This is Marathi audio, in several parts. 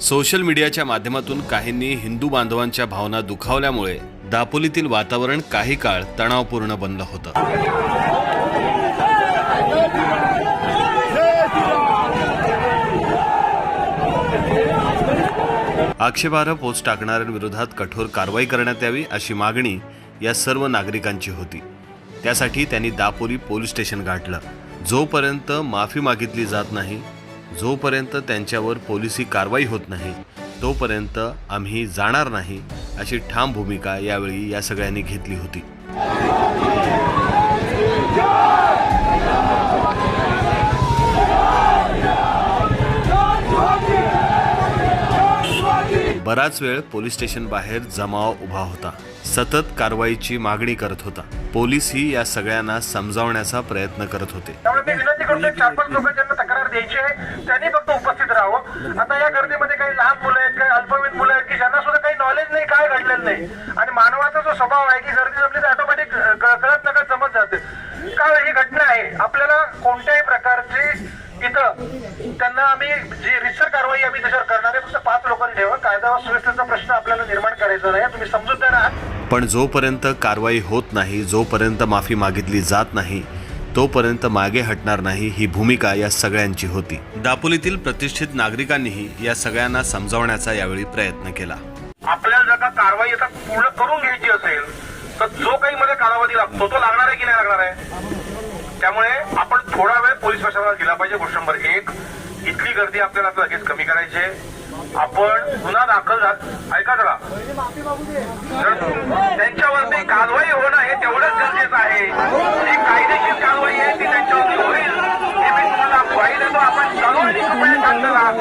सोशल मीडियाच्या माध्यमातून काहींनी हिंदू बांधवांच्या भावना दुखावल्यामुळे दापोलीतील वातावरण काही काळ तणावपूर्ण बनलं होतं. आक्षेपार्ह पोस्ट टाकणाऱ्यांविरोधात कठोर कारवाई करण्यात यावी अशी मागणी या सर्व नागरिकांची होती. त्यासाठी त्यांनी दापोली पोलीस स्टेशन गाठलं. जोपर्यंत माफी मागितली जात नाही जोपर्यंत त्यांच्यावर पोलिसी कारवाई होत नाही तोपर्यंत आम्ही जाणार नाही अशी ठाम भूमिका यावेळी या सगळ्यांनी घेतली होती. बराच वेळ पोलीस स्टेशन बाहेर जमाव उभा होता. सतत कारवाईची मागणी करत होता. पोलीसही या सगळ्यांना समजावण्याचा प्रयत्न करत होते. त्यामुळे विनंती करतो एक चार पाच लोक ज्यांना तक्रार द्यायची आहे. त्यांनी फक्त उपस्थित राहावं. आता या गर्दीमध्ये काही लहान मुलं आहेत काही अल्पवयीन मुलं आहेत की ज्यांना सुद्धा काही नॉलेज नाही काय घडलेलं नाही. आणि मानवाचा जो स्वभाव आहे की गर्दी जमली तर ऑटोमॅटिक कळत नका जमत जाते. का ही घटना आहे? आपल्याला कोणत्याही प्रकारची इथं त्यांना आम्ही जी रिसर कारवाई आम्ही त्याच्यावर करणार आहे फक्त पाच लोकांनी ठेवा कायदा व सुव्यवस्थेचा प्रश्न आपल्याला निर्माण करायचा नाही. तुम्ही समजूतदार आहात पण जोपर्यंत कारवाई होत नाही जोपर्यंत माफी मागितली जात नाही तोपर्यंत मागे हटणार नाही ही भूमिका या सगळ्यांची होती. दापोलीतील प्रतिष्ठित नागरिकांनीही या सगळ्यांना समजावण्याचा यावेळी प्रयत्न केला. आपल्याला जर का कारवाई आता पूर्ण करून घ्यायची असेल तर जो काही मध्ये कालावधी लागतो तो लागणार आहे की नाही लागणार आहे? त्यामुळे आपण थोडा वेळ पोलीस प्रशासनाला दिला पाहिजे गोष्ट नंबर एक. इथली गर्दी आपल्याला लगेच कमी करायची आहे. आपण गुन्हा दाखल ऐका जरा त्यांच्यावरती कारवाई होणं हे तेवढंच गरजेचं आहे. जी कायदेशीर कारवाई आहे ती त्यांच्यावरती होईल. हे मी तुम्हाला ग्वाही देतो. आपण सर्वांनी कृपया शांत राहा.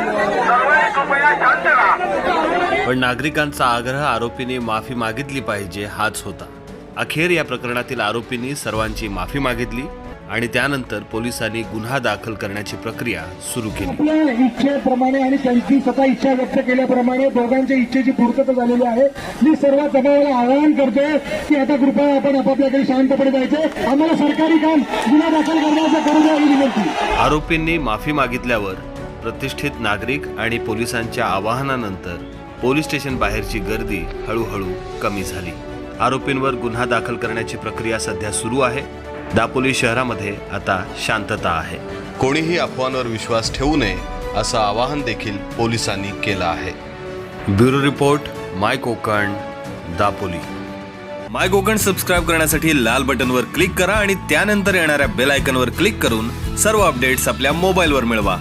सर्वांनी कृपया शांत राहा. पण नागरिकांचा आग्रह आरोपीने माफी मागितली पाहिजे हाच होता. अखेर या प्रकरणातील आरोपींनी सर्वांची माफी मागितली. आणि त्यानंतर पोलिसांनी गुन्हा दाखल करण्याची प्रक्रिया सुरू केली. आपल्या इच्छेप्रमाणे आणि त्यांची स्वतः इच्छा व्यक्त केल्याप्रमाणे दोघांच्या इच्छेची पूर्तता झालेली आहे. मी सर्व जमावाला आवाहन करतोय की आता कृपया आपण आपापल्याकडे शांतपणे जायचे. आम्हाला सरकारी काम गुन्हा दाखल करण्याचं करू द्या ही विनंती. आरोपींनी माफी मागितल्यावर प्रतिष्ठित नागरिक आणि पोलिसांच्या आवाहनानंतर पोलीस स्टेशन बाहेरची गर्दी हळूहळू कमी झाली. आरोपींवर गुन्हा दाखल करण्याची प्रक्रिया सध्या सुरू आहे. दापोली शहरामध्ये आता शांतता आहे. कोणीही अफवांवर विश्वास ठेवू नये असं आवाहन देखील पोलिसांनी केलं आहे. Bureau report my Konkan Dapoli. My Konkan subscribe करण्यासाठी लाल बटनवर क्लिक करा आणि त्यानंतर येणाऱ्या बेल आयकॉनवर क्लिक करून सर्व अपडेट्स आपल्या मोबाईलवर मिळवा.